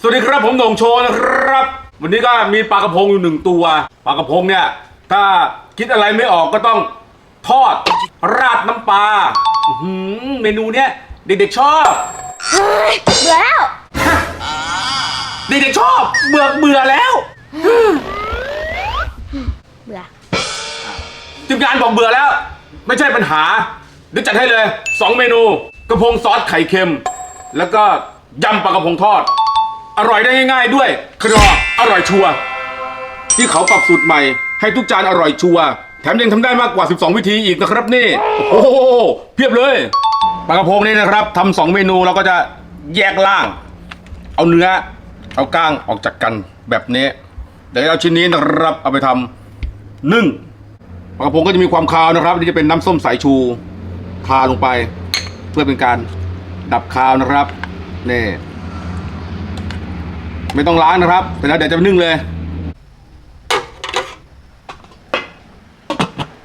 สวัสดีครับผมโหน่งโชว์นะครับ วันนี้ก็มีปลากระพงอยู่หนึ่งตัวปลากระพงเนี่ย ถ้าคิดอะไรไม่ออกก็ต้องทอดราดน้ำปลาอื้อหือเมนูเนี้ยเด็กๆชอบ เฮ้ยเบื่อแล้ว เด็กๆชอบเบื่อเบื่อแล้วเบื่อ ทีมงานบอกเบื่อแล้ว ไม่ใช่ปัญหาเดี๋ยวจัดให้เลยสองเมนู กระพงซอสไข่เค็ม แล้วก็ยำปลากระพงทอด อร่อยได้ง่ายๆด้วยครออร่อยชัวร์ที่เขาปรับสูตรใหม่ ให้ทุกจานอร่อยชัวร์แถมยังทำได้มากกว่า 12 วิธีอีกนะครับนี่ โอ้โหเพียบเลยปลากระพงนี่นะครับทำสองเมนูเราก็จะแยกล่าง เอาเนื้อ เอาก้างออกจากกันแบบนี้ เดี๋ยวเอาชิ้นนี้นะครับเอาไปทำนึ่งปลากระพงก็จะมีความคาวนะครับนี่จะเป็นน้ำส้มสายชูทาลงไป เพื่อเป็นการดับคาวนะครับนี่ ไม่ต้องล้างนะครับแต่แล้วเดี๋ยวจะนึ่งเลย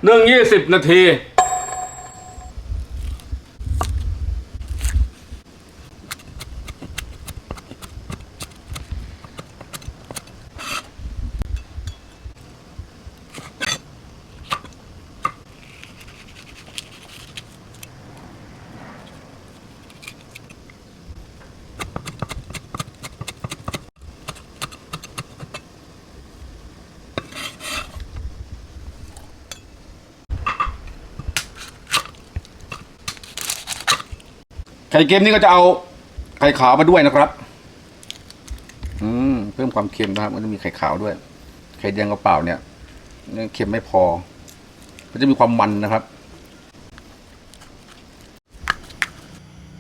นึ่งยี่สิบนาที ไข่เค็มนี่ก็จะเอาไข่ขาวมาด้วยนะครับ อืมเพิ่มความเค็มนะครับ มันจะมีไข่ขาวด้วย ไข่แดงกระเปล่าเนี่ยเนี่ยเค็มไม่พอ มันจะมีความมันนะครับ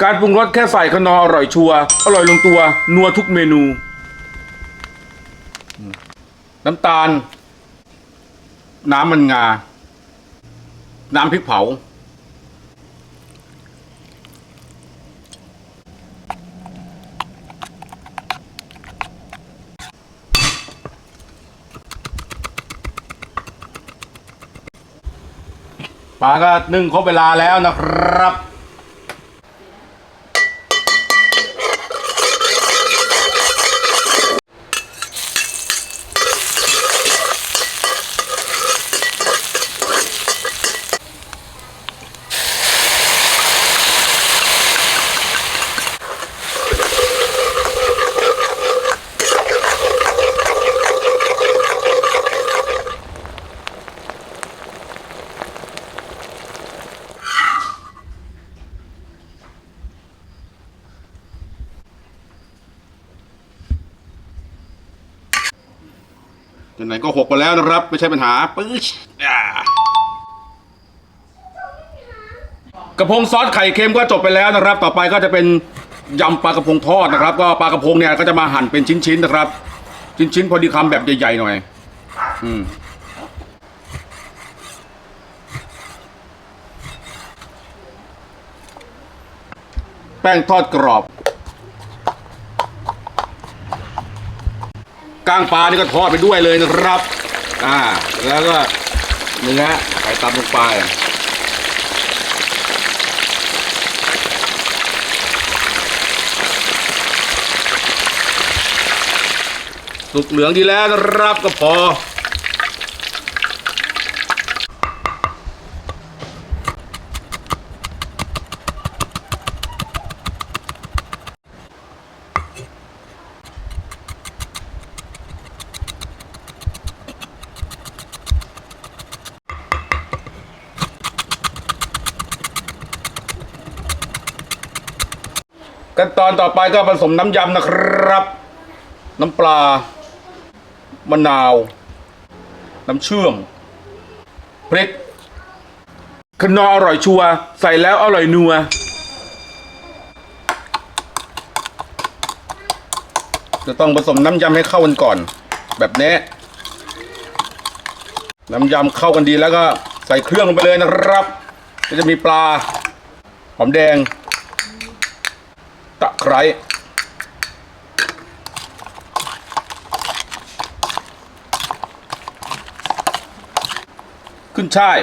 การปรุงรสแค่ใส่ขนออร่อยชัวร์อร่อยลงตัว นัวทุกเมนู น้ำตาล น้ำมันงา น้ำพริกเผา ปลาก็นึ่งครบเวลาแล้วนะครับ ไหนก็หกไปแล้วนะครับ ไม่ใช่ปัญหาปึ๊ชกระพงซอสไข่เค็มก็จบไปแล้วนะครับ ต่อไปก็จะเป็นยำปลากระพงทอดนะครับ ก็ปลากระพงเนี่ยก็จะมาหั่นเป็นชิ้นๆนะครับ ชิ้นๆพอดีคำแบบใหญ่ๆหน่อย อืมแป้งทอดกรอบ ก้างปลานี่ก็ทอดไปด้วยเลยนะครับ อ่า แล้วก็เนื้อใส่ตำลงไปสุกเหลืองดีแล้วนะครับก็พอ ขั้นตอนต่อไปก็ผสมน้ำยำนะครับ น้ำปลามะนาว น้ำเชื่อมพริกขนออร่อยชัว ใส่แล้วอร่อยนัวจะต้องผสมน้ำยำให้เข้ากันก่อน แบบนี้ น้ำยำเข้ากันดีแล้วก็ใส่เครื่องลงไปเลยนะครับ ก็จะมีปลา หอมแดง ไรขึ้นช่าย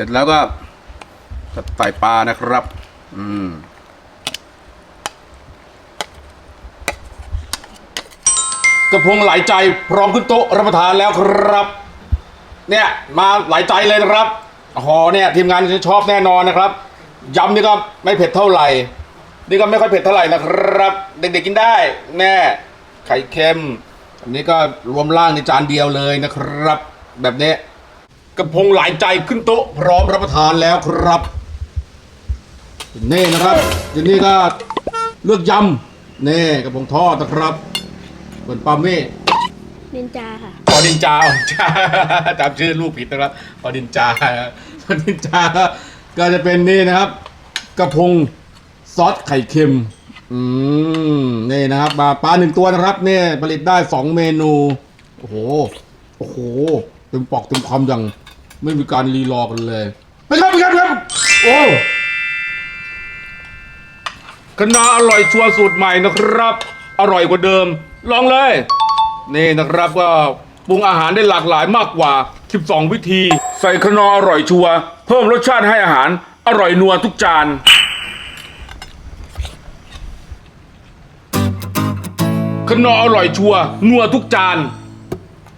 พร็จแล้วก็จะใส่ปลานะครับ อืม กระพงหลายใจพร้อมขึ้นโต๊ะรับประทานแล้วครับ เนี่ยมาหลายใจเลยนะครับหอเนี่ยทีมงานจะชอบแน่นอนนะครับยำนี่ก็ไม่เผ็ดเท่าไหร่ นี่ก็ไม่ค่อยเผ็ดเท่าไหร่นะครับ เด็กๆกินได้แน่ไข่เค็มอันนี้ก็รวมล่างในจานเดียวเลยนะครับ แบบนี้กระพงหลายใจขึ้นโต๊ะพร้อมรับประทานแล้วครับนี่นะครับทีนี้ก็เลือกยำนี่กระพงทอดนะครับ ส่วนปลาเม่นินจาค่ะปอดินจาจ้าจำชื่อลูกผิดนะครับปอดินจาปอดินจาก็ก็จะเป็นนี่นะครับ กระพงซอสไข่เค็ม อืมนี่นะครับปลาปลาหนึ่งตัวนะครับเนี่ยผลิตได้สองเมนู โอ้โห โอ้โหเต็มปอกเต็มคำอย่างไม่มีการรีรอกันเลยไปครับไปครับไปครับ โอ้คณะอร่อยชัวร์สูตรใหม่นะครับ อร่อยกว่าเดิม ลองเลย นี่นะครับก็ปรุงอาหารได้หลากหลายมากกว่า 12 วิธี ใส่คนออร่อยชัวร์เพิ่มรสชาติให้อาหารอร่อยนัวทุกจานคนออร่อยชัวร์นัวทุกจาน